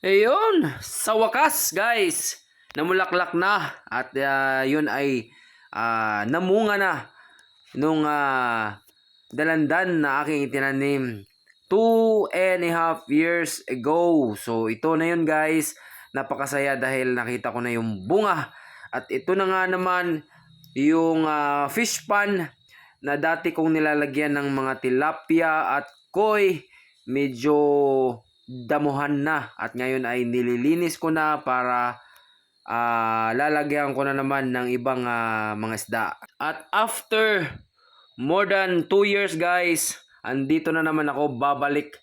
Ayun, sa wakas guys, namulaklak na at ah, yun ay ah, namunga na nung ah, dalandan na aking itinanim two and a half years ago. So ito na yun guys, napakasaya dahil nakita ko na yung bunga. At ito na nga naman yung ah, fish pan na dati kong nilalagyan ng mga tilapia at koi medyo damuhan na at ngayon ay nililinis ko na para ah, lalagyan ko na naman ng ibang ah, mga isda. At after more than 2 years guys, andito na naman ako babalik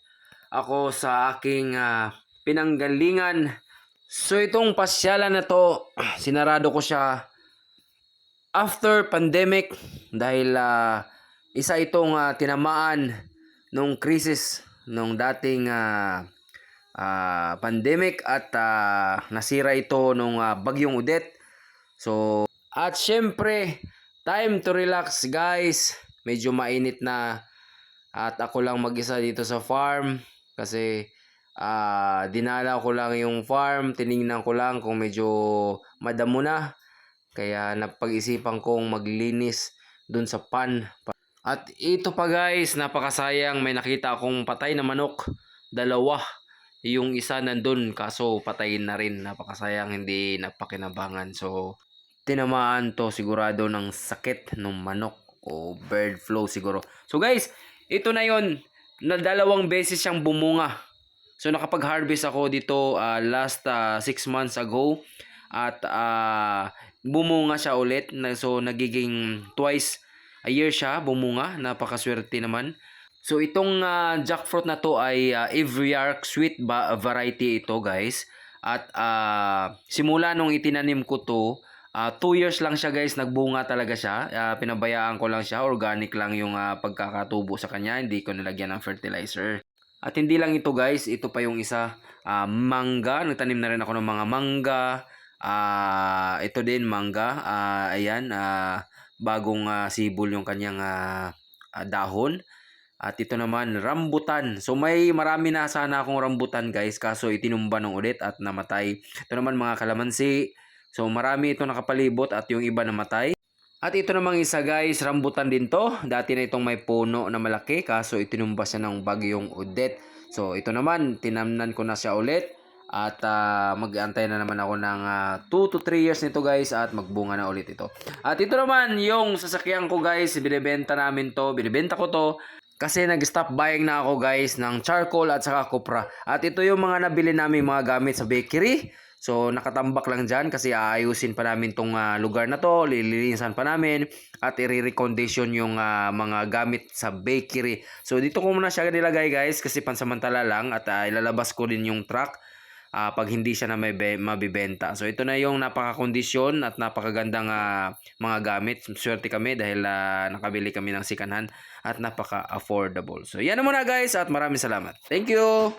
ako sa aking ah, pinanggalingan. So itong pasyalan na to, sinarado ko siya after pandemic dahil ah, isa itong ah, tinamaan nung crisis nung dating ah, ah, pandemic at ah, nasira ito nung ah, bagyong Udet. So at syempre time to relax guys. Medyo mainit na at ako lang mag-isa dito sa farm kasi ah, dinala ko lang yung farm, tiningnan ko lang kung medyo madamo na. Kaya napag-isipan kong maglinis dun sa pan. At ito pa guys, napakasayang may nakita akong patay na manok. Dalawa. Yung isa nandun kaso patayin na rin. Napakasayang hindi napakinabangan. So, tinamaan to sigurado ng sakit ng manok o bird flu siguro. So guys, ito na yon na dalawang beses siyang bumunga. So nakapag-harvest ako dito ah, last 6 months ago at ah, bumunga siya ulit. So nagiging twice a year siya bumunga. Napakaswerte naman. So itong ah, jackfruit na to ay uh, Avriarch sweet ba variety ito guys. At ah, simula nung itinanim ko to, 2 years lang siya guys, nagbunga talaga siya. Ah, pinabayaan ko lang siya, organic lang yung ah, pagkakatubo sa kanya, hindi ko nilagyan ng fertilizer. At hindi lang ito guys, ito pa yung isa, ah, mangga. Nagtanim na rin ako ng mga mangga. Ah, ito din mangga. Ah, ayan, ah, bagong ah, sibol yung kanyang ah, ah, dahon. At ito naman, rambutan. So may marami na sana akong rambutan guys, kaso itinumba ng ulit at namatay. Ito naman mga kalamansi. So marami ito nakapalibot at yung iba namatay. At ito namang isa guys, rambutan din to. Dati na itong may puno na malaki, kaso itinumba siya ng bagyong udet. So ito naman, tinamnan ko na siya ulit. At ah, mag-antay na naman ako ng 2 to 3 years nito guys at magbunga na ulit ito. At ito naman yung sasakyan ko guys, binibenta namin to, binibenta ko to. Kasi nag-stop buying na ako guys ng charcoal at saka copra. At ito yung mga nabili namin mga gamit sa bakery. So nakatambak lang dyan kasi aayusin pa namin tong ah, lugar na to, lilinisan pa namin at i-recondition yung ah, mga gamit sa bakery. So dito ko muna siya nilagay guys kasi pansamantala lang at ah, ilalabas ko din yung truck ah, pag hindi siya na may be- mabibenta. So ito na yung napaka-kondisyon at napakagandang ah, mga gamit. Swerte kami dahil ah, nakabili kami ng sikanhan at napaka-affordable. So yan na muna guys at maraming salamat. Thank you!